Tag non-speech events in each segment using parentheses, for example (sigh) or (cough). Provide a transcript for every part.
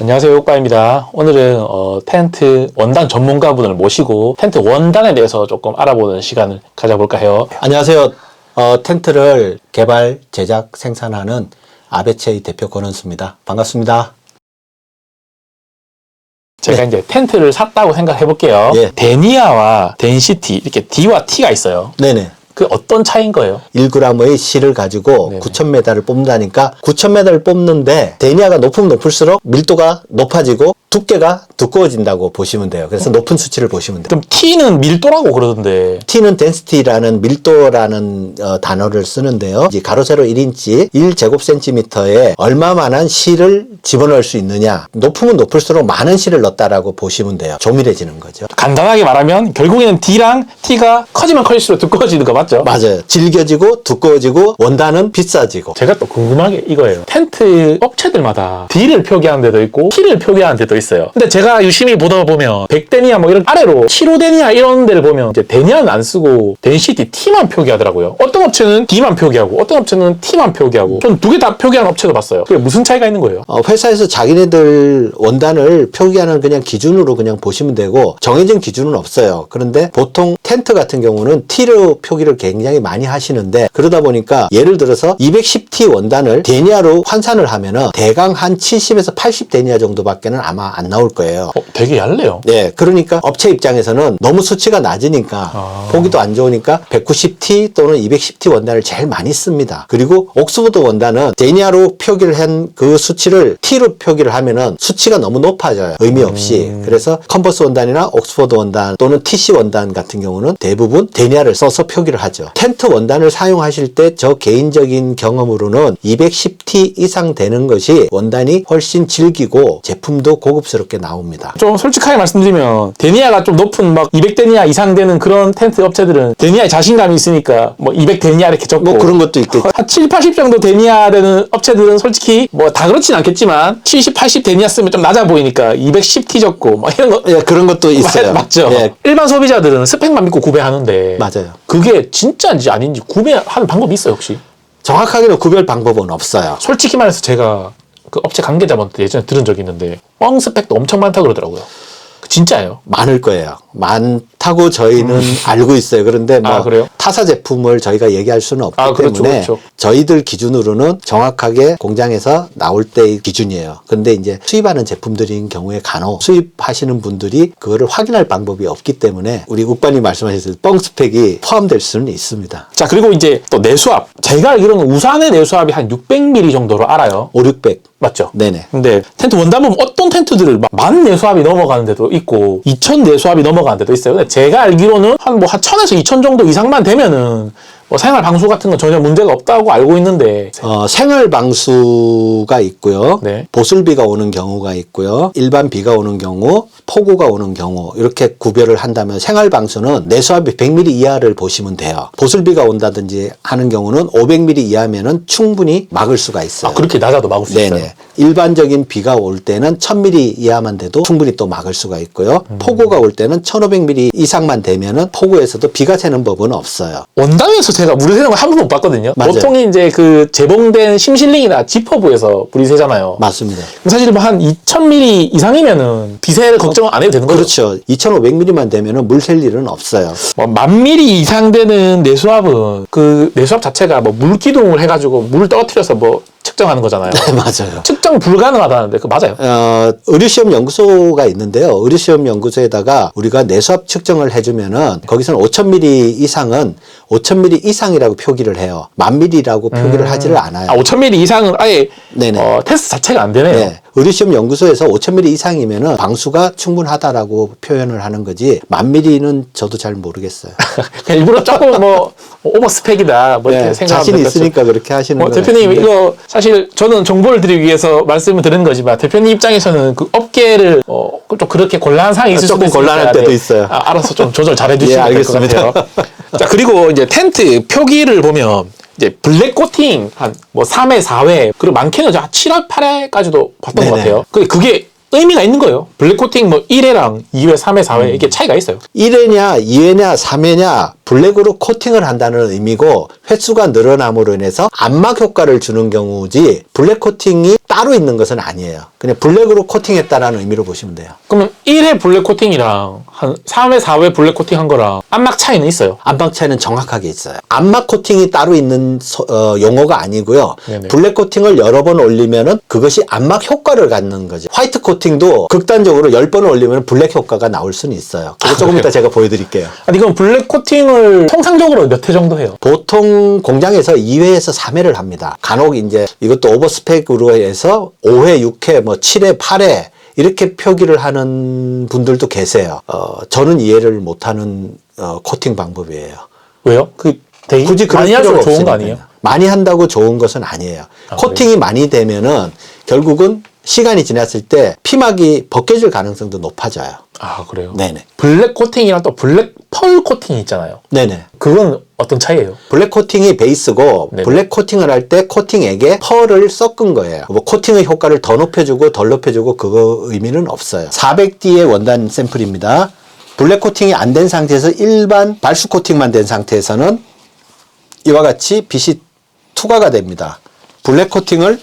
안녕하세요, 욕바입니다. 오늘은 어, 텐트 원단 전문가분을 모시고 텐트 원단에 대해서 조금 알아보는 시간을 가져볼까 해요. 안녕하세요. 어, 텐트를 개발, 제작, 생산하는 아베체의 대표 권원수입니다. 반갑습니다. 제가 이제 텐트를 샀다고 생각해 볼게요. 예. 데니아와 덴시티 이렇게 D와 T가 있어요. 네네. 그 어떤 차이인 거예요? 1g의 실을 가지고 네네. 9,000m를 뽑는다니까 9,000m를 뽑는데 데니아가 높으면 높을수록 밀도가 높아지고 두께가 두꺼워진다고 보시면 돼요. 그래서 높은 수치를 보시면 돼요. 그럼 T는 밀도라고 그러던데 T는 density라는 밀도라는 어, 단어를 쓰는데요. 이제 가로 세로 1인치 1제곱센티미터에 얼마만한 실을 집어넣을 수 있느냐. 높으면 높을수록 많은 실을 넣었다라고 보시면 돼요. 조밀해지는 거죠. 간단하게 말하면 결국에는 D랑 T가 커지면 커질수록 두꺼워지는 거 맞죠? 맞아요. 질겨지고 두꺼워지고 원단은 비싸지고. 제가 또 궁금한 게 이거예요. 텐트 업체들마다 D를 표기하는 데도 있고 T를 표기하는 데도 있어요. 근데 제가 유심히 보다 보면 백데니아 뭐 이런 아래로 7호데니아 이런 데를 보면 이제 데니아는 안 쓰고 덴시티 T만 표기하더라고요. 어떤 업체는 D만 표기하고 어떤 업체는 T만 표기하고 전 두 개 다 표기하는 업체도 봤어요. 그게 무슨 차이가 있는 거예요? 어, 회사에서 자기네들 원단을 표기하는 그냥 기준으로 그냥 보시면 되고 정해진 기준은 없어요. 그런데 보통 텐트 같은 경우는 T로 표기를 굉장히 많이 하시는데 그러다 보니까 예를 들어서 210T 원단을 데니아로 환산을 하면은 대강 한 70에서 80 데니아 정도밖에는 아마 안 나올 거예요. 어, 되게 얇네요. 네, 그러니까 업체 입장에서는 너무 수치가 낮으니까 아. 보기도 안 좋으니까 190T 또는 210T 원단을 제일 많이 씁니다. 그리고 옥스포드 원단은 데니아로 표기를 한 그 수치를 T로 표기를 하면은 수치가 너무 높아져요. 의미 없이. 그래서 컨버스 원단이나 옥스포드 원단 또는 TC 원단 같은 경우는 대부분 데니아를 써서 표기를 하죠. 텐트 원단을 사용하실 때 저 개인적인 경험으로는 210T 이상 되는 것이 원단이 훨씬 질기고 제품도 고급 스럽게 나옵니다. 좀 솔직하게 말씀드리면 데니아가 좀 높은 막 200데니아 이상 되는 그런 텐트 업체들은 데니아에 자신감이 있으니까 뭐 200데니아 이렇게 적고 뭐 그런 것도 있겠죠. 한 7, 80 정도 데니아 되는 업체들은 솔직히 뭐 다 그렇진 않겠지만 70, 80 데니아 쓰면 좀 낮아 보이니까 210T 적고 뭐 이런 거 예, 그런 것도 있어요. (laughs) 맞 죠? 예, 일반 소비자들은 스펙만 믿고 구매하는데 맞아요. 그게 진짜인지 아닌지 구매하는 방법이 있어요 혹시? 정확하게는 구별 방법은 없어요. 솔직히 말해서 제가 그 업체 관계자분한테 예전에 들은 적이 있는데 뻥 스펙도 엄청 많다 그러더라고요. 그 진짜예요? 많을 거예요. 많 다고 저희는 알고 있어요. 그런데 뭐 음. 아? 타사 제품을 저희가 얘기할 수는 없기 아, 그렇죠, 때문에 그렇죠. 저희들 기준으로는 정확하게 공장에서 나올 때의 기준이에요. 근데 이제 수입하는 제품들인 경우에 간혹 수입하시는 분들이 그거를 확인할 방법이 없기 때문에 우리 국반이 말씀하셨을 때뻥 스펙이 포함될 수는 있습니다. 자 그리고 이제 또 내수압 제가 알기로는 우산의 내수압이 한 600mm 정도로 알아요 5, 600. 맞죠? 네네. 근데 텐트 원단 보면 어떤 텐트들을 막 만 내수압이 넘어가는 데도 있고 2000 내수압이 넘어가는 데도 있어요 근데 제가 알기로는 한 뭐한 1000에서 2000 정도 이상만 되면은 뭐 생활 방수 같은 건 전혀 문제가 없다고 알고 있는데 어, 생활 방수가 있고요. 네. 보슬비가 오는 경우가 있고요. 일반 비가 오는 경우, 폭우가 오는 경우 이렇게 구별을 한다면 생활 방수는 내수압이 100mm 이하를 보시면 돼요. 보슬비가 온다든지 하는 경우는 500mm 이하면은 충분히 막을 수가 있어요. 아 그렇게 낮아도 막을 수 있어요 네네. 일반적인 비가 올 때는 1000mm 이하만 돼도 충분히 또 막을 수가 있고요. 음. 폭우가 올 때는 1500mm 이상만 되면은 폭우에서도 비가 새는 법은 없어요. 원단에서 제가 물이 새는 걸 한 번도 못 봤거든요. 맞아요. 보통 이제 그 재봉된 심실링이나 지퍼부에서 물이 새잖아요. 맞습니다. 사실 뭐 한 2000mm 이상이면은 비세를 걱정 안 해도 되는 거죠. 그렇죠. 2500mm만 되면은 물 셀 일은 없어요. 뭐만 미리 이상 되는 내수압은 그 내수압 자체가 뭐 물기둥을 해가지고 물을 떨어뜨려서 뭐 측정하는 거잖아요. 맞아요. 측정 불가능하다는데 그 맞아요? 어, 의료시험 연구소가 있는데요. 의료시험 연구소에다가 우리가 내수압 측정을 해주면은 거기서는 5,000mm 이상은 5,000mm 이상이라고 표기를 해요. 만 mm라고 표기를 하지를 않아요. 아 5000mm 이상은 아예 네네. 어, 테스트 자체가 안 되네요. 네. 의료시험 연구소에서 5,000mm 이상이면은 방수가 충분하다라고 표현을 하는 거지 만 mm는 저도 잘 모르겠어요. (laughs) 일부러 조금 뭐 오버 스펙이다 뭐 이렇게 네, 생각하면 자신 될것 있으니까 그렇게 하시는 뭐 거예요. 대표님 이거 사실 저는 정보를 드리기 위해서 말씀을 드리는 거지만 대표님 입장에서는 그 업계를 어, 좀 그렇게 곤란한 상황이 있을 수도 조금 있으니까 곤란할 때도 네. 있어요. 아, 알아서 좀 조절 잘 해주시면 예, 될것 알겠습니다. 같아요. 자 그리고 이제 텐트 표기를 보면 이제 블랙 코팅 한 뭐 3회, 4회 그리고 많게는 한 7회, 8회까지도 봤던 것 네네. 같아요. 근데 그게 의미가 있는 거예요. 블랙 코팅 뭐 1회랑 2회, 3회, 4회 이게 차이가 있어요. 1회냐, 2회냐, 3회냐 블랙으로 코팅을 한다는 의미고 횟수가 늘어남으로 인해서 안막 효과를 주는 경우지 블랙 코팅이 따로 있는 것은 아니에요. 그냥 블랙으로 코팅했다라는 의미로 보시면 돼요. 그러면 1회 블랙 코팅이랑 한 3회, 4회 블랙 코팅 한 거랑 안막 차이는 있어요. 안막 차이는 정확하게 있어요. 안막 코팅이 따로 있는 소- 어, 용어가 아니고요. 네네. 블랙 코팅을 여러 번 올리면은 그것이 안막 효과를 갖는 거죠. 화이트 코팅도 극단적으로 10번 올리면 블랙 효과가 나올 수는 있어요. 그거 조금 그래요? 이따 제가 보여드릴게요. 아니 그럼 블랙 코팅을 통상적으로 몇 회 정도 해요? 보통 공장에서 2회에서 3회를 합니다. 간혹 이제 이것도 오버스펙으로 해서 5회, 6회, 뭐 7회, 8회 이렇게 표기를 하는 분들도 계세요. 어, 저는 이해를 못하는 어, 코팅 방법이에요. 왜요? 그 굳이 그럴 많이 할수록 좋은 거 없으니까요. 아니에요? 많이 한다고 좋은 것은 아니에요. 아, 코팅이 많이 되면은 결국은 시간이 지났을 때 피막이 벗겨질 가능성도 높아져요. 아 그래요? 네네. 블랙 코팅이랑 또 블랙 펄 코팅이 있잖아요. 네네. 그건 어떤 차이예요? 블랙 코팅이 베이스고 네네. 블랙 코팅을 할 때 코팅액에 펄을 섞은 거예요. 뭐 코팅의 효과를 더 높여주고 덜 높여주고 그거 의미는 없어요. 400D의 원단 샘플입니다. 블랙 코팅이 안 된 상태에서 일반 발수 코팅만 된 상태에서는 이와 같이 빛이 투과가 됩니다. 블랙 코팅을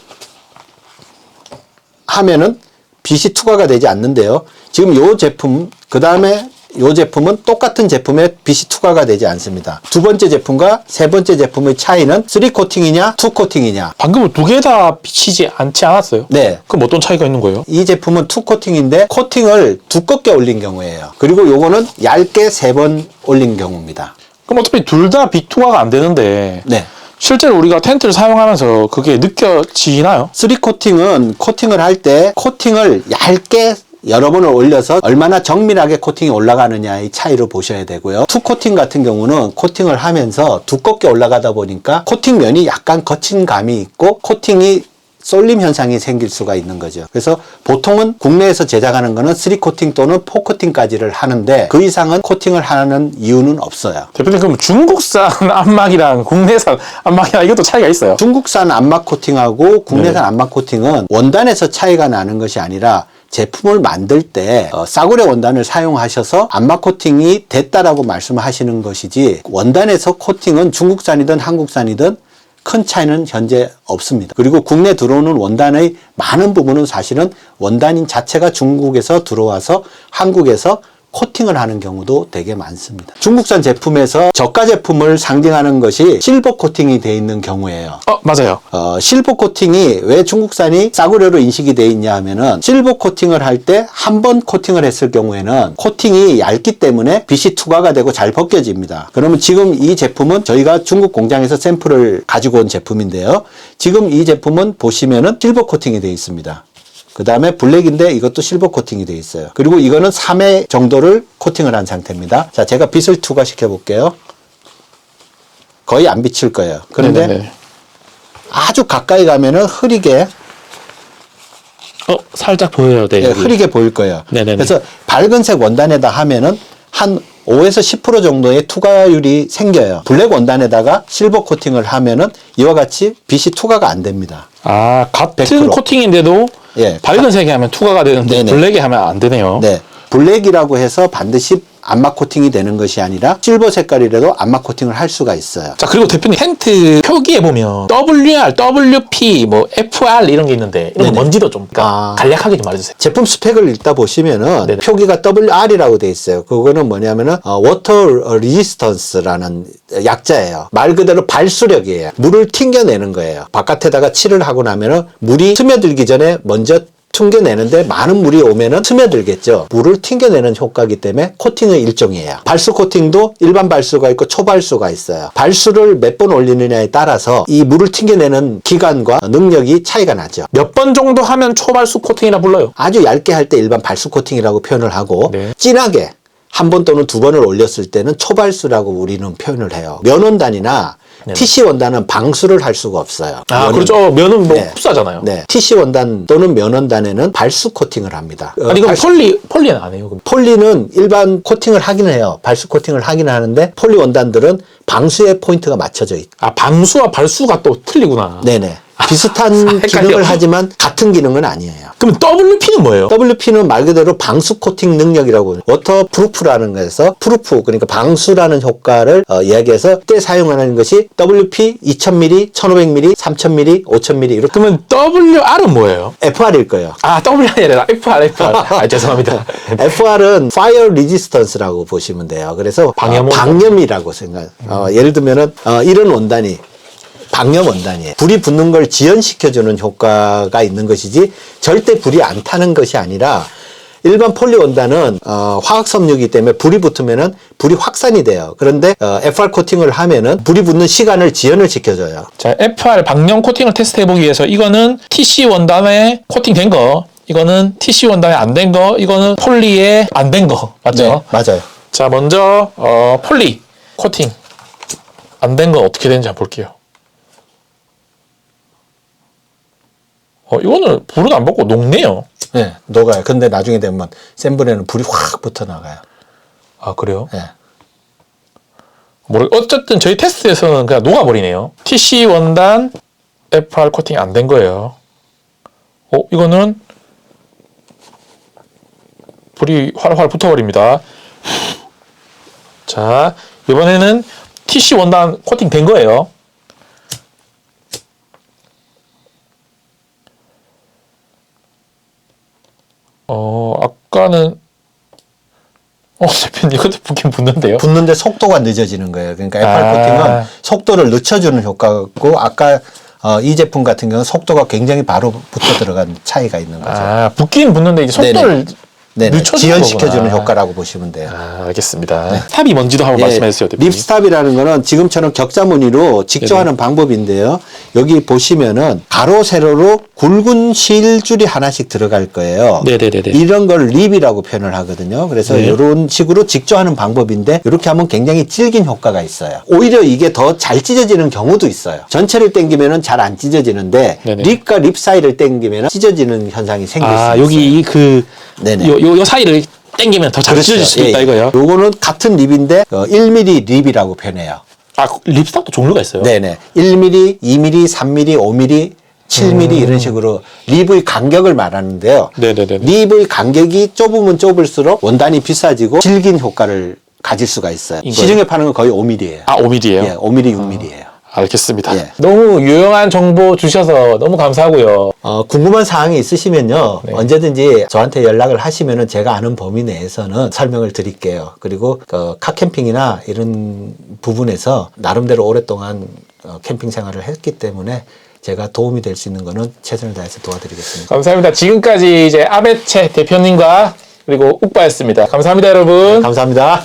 하면은 빛이 투과가 되지 않는데요. 지금 이 제품, 그 다음에 이 제품은 똑같은 제품에 빛이 투과가 되지 않습니다. 두 번째 제품과 세 번째 제품의 차이는 3 코팅이냐, 2 코팅이냐. 방금 두개 다 비치지 않지 않았어요? 네. 그럼 어떤 차이가 있는 거예요? 이 제품은 투 코팅인데 코팅을 두껍게 올린 경우예요. 그리고 요거는 얇게 세 번 올린 경우입니다. 그럼 어차피 둘 다 비투화가 안 되는데 네. 실제로 우리가 텐트를 사용하면서 그게 느껴지나요? 3코팅은 코팅을 할 때 코팅을 얇게 여러 번을 올려서 얼마나 정밀하게 코팅이 올라가느냐의 차이로 보셔야 되고요. 투 코팅 같은 경우는 코팅을 하면서 두껍게 올라가다 보니까 코팅 면이 약간 거친 감이 있고 코팅이 쏠림 현상이 생길 수가 있는 거죠. 그래서 보통은 국내에서 제작하는 거는 3코팅 또는 4코팅까지를 하는데 그 이상은 코팅을 하는 이유는 없어요. 대표님 그럼 중국산 (laughs) 안막이랑 국내산 안막이랑 이것도 차이가 있어요? 중국산 안막 코팅하고 국내산 네네. 안막 코팅은 원단에서 차이가 나는 것이 아니라 제품을 만들 때 어, 싸구려 원단을 사용하셔서 안막 코팅이 됐다라고 말씀하시는 것이지 원단에서 코팅은 중국산이든 한국산이든 큰 차이는 현재 없습니다. 그리고 국내 들어오는 원단의 많은 부분은 사실은 원단인 자체가 중국에서 들어와서 한국에서 코팅을 하는 경우도 되게 많습니다. 중국산 제품에서 저가 제품을 상징하는 것이 실버 코팅이 되어 있는 경우예요. 어 맞아요. 어, 실버 코팅이 왜 중국산이 싸구려로 인식이 돼 있냐 하면은 실버 코팅을 할 때 한 번 코팅을 했을 경우에는 코팅이 얇기 때문에 빛이 투과가 되고 잘 벗겨집니다. 그러면 지금 이 제품은 저희가 중국 공장에서 샘플을 가지고 온 제품인데요. 지금 이 제품은 보시면은 실버 코팅이 되어 있습니다. 그 다음에 블랙인데 이것도 실버 코팅이 되어 있어요. 그리고 이거는 3회 정도를 코팅을 한 상태입니다. 자, 제가 빛을 투과시켜 볼게요. 거의 안 비칠 거예요. 그런데 네네네. 아주 가까이 가면은 흐리게 어 살짝 보여요. 네. 예, 여기. 흐리게 보일 거예요. 네네네. 그래서 밝은색 원단에다 하면은 한 5에서 10% 정도의 투과율이 생겨요. 블랙 원단에다가 실버 코팅을 하면은 이와 같이 빛이 투과가 안 됩니다. 아 같은 100%. 코팅인데도 예. 밝은 색이 하면 투과가 되는데 네네. 블랙이 하면 안 되네요. 네. 블랙이라고 해서 반드시 안막 코팅이 되는 것이 아니라 실버 색깔이라도 안막 코팅을 할 수가 있어요. 자 그리고 대표님 텐트 표기에 보면 WR, WP, 뭐 FR 이런 게 있는데 이런 거 네네. 뭔지도 좀 그러니까 아. 간략하게 좀 말해주세요. 제품 스펙을 읽다 보시면은 네네. 표기가 WR이라고 돼 있어요. 그거는 뭐냐면은 어, Water Resistance라는 약자예요. 말 그대로 발수력이에요. 물을 튕겨내는 거예요. 바깥에다가 칠을 하고 나면은 물이 스며들기 전에 먼저 튕겨내는데 많은 물이 오면은 스며들겠죠. 물을 튕겨내는 효과이기 때문에 코팅의 일종이에요. 발수 코팅도 일반 발수가 있고 초발수가 있어요. 발수를 몇 번 올리느냐에 따라서 이 물을 튕겨내는 기간과 능력이 차이가 나죠. 몇 번 정도 하면 초발수 코팅이라 불러요. 아주 얇게 할 때 일반 발수 코팅이라고 표현을 하고 네. 진하게 한 번 또는 두 번을 올렸을 때는 초발수라고 우리는 표현을 해요. 면원단이나 네. TC 원단은 방수를 할 수가 없어요. 아 면은- 그렇죠. 면은 뭐 네. 흡사잖아요. 네. TC 원단 또는 면원단에는 발수 코팅을 합니다. 어, 아니 그럼 발수- 폴리 폴리는 안 해요. 그럼. 폴리는 일반 코팅을 하긴 해요. 발수 코팅을 하긴 하는데 폴리 원단들은 방수의 포인트가 맞춰져 있다. 아 방수와 발수가 또 틀리구나. 네네. 비슷한. (laughs) 기능을 하지만 같은 기능은 아니에요. 그럼 WP는 뭐예요? WP는 말 그대로 방수 코팅 능력이라고 워터 프루프라는 것에서 프루프 그러니까 방수라는 효과를 어, 이야기해서 때 사용하는 것이 WP 2000ml, 1500ml, 3000ml, 5000ml 이렇게 그러면 WR은 뭐예요? FR일 거예요. 아, W이 아니라 FR, FR. 아, 죄송합니다. (laughs) FR은 Fire Resistance라고 보시면 돼요. 그래서 방염 어, 방염이라고 생각. 어, 예를 들면은 어, 이런 원단이 방염 원단이에요. 불이 붙는 걸 지연시켜주는 효과가 있는 것이지 절대 불이 안 타는 것이 아니라 일반 폴리 원단은 어, 화학 섬유이기 때문에 불이 붙으면은 불이 확산이 돼요. 그런데 어, FR 코팅을 하면은 불이 붙는 시간을 지연을 시켜줘요. 자, FR 방염 코팅을 테스트해 보기 위해서 이거는 TC 원단에 코팅된 거, 이거는 TC 원단에 안 된 거, 이거는 폴리에 안 된 거. 맞죠? 맞아요. 자, 먼저, 어, 폴리 코팅. 안된건 어떻게 되는지 한번 볼게요. 어, 이거는 불은 안 붙고 녹네요. 네, 녹아요. 근데 나중에 되면 센 불에는 불이 확 붙어 나가요. 아, 그래요? 네. 모르, 어쨌든 저희 테스트에서는 그냥 녹아버리네요. TC 원단 FR 코팅 안 된 거예요. 어, 이거는 불이 활활 붙어버립니다. 자, 이번에는 TC 원단 코팅 된 거예요. 어, 아까는 어, 대표님 이것도 붙긴 붙는데요. 붙는데 속도가 늦어지는 거예요. 그러니까 FR 아. 코팅은 속도를 늦춰주는 효과고 아까 어, 이 제품 같은 경우는 속도가 굉장히 바로 붙어 들어간 차이가 있는 거죠. 아, 붙긴 붙는데 이제 속도를 네네. 늦춰주는 지연시켜주는 거구나. 효과라고 보시면 돼요. 아, 알겠습니다. 스탑이 뭔지도 한번 말씀해 주세요, 대표님. 립스탑이라는 거는 지금처럼 격자 무늬로 직접 네네. 하는 방법인데요. 여기 보시면은 가로 세로로 굵은 실줄이 하나씩 들어갈 거예요. 네네네네. 이런 걸 립이라고 표현을 하거든요. 그래서 네. 이런 식으로 직조하는 방법인데 이렇게 하면 굉장히 질긴 효과가 있어요. 오히려 이게 더 잘 찢어지는 경우도 있어요. 전체를 당기면은 잘 안 찢어지는데 네네. 립과 립 사이를 당기면은 찢어지는 현상이 생길 수 아, 있어요. 여기 그, 네네. 요, 요, 요 사이를 당기면 더 잘 찢어질 수도 예, 있다 예. 이거요. 요거는 같은 립인데 어, 1mm 립이라고 표현해요. 아, 립스탑도 종류가 있어요. 네네. 1mm, 2mm, 3mm, 5mm, 7mm 이런 식으로 립의 간격을 말하는데요. 음. 네네네. 립의 간격이 좁으면 좁을수록 원단이 비싸지고 질긴 효과를 가질 수가 있어요. 이거요? 시중에 파는 건 거의 5mm예요. 아, 5mm예요? 예, 5mm, 6mm예요. 알겠습니다. 예. 너무 유용한 정보 주셔서 너무 감사하고요. 어, 궁금한 사항이 있으시면요. 네. 언제든지 저한테 연락을 하시면은 제가 아는 범위 내에서는 설명을 드릴게요. 그리고 그 카캠핑이나 이런 부분에서 나름대로 오랫동안 어, 캠핑 생활을 했기 때문에 제가 도움이 될 수 있는 거는 최선을 다해서 도와드리겠습니다. 감사합니다. 지금까지 이제 아베체 대표님과 그리고 욱바였습니다. 감사합니다, 여러분. 감사합니다.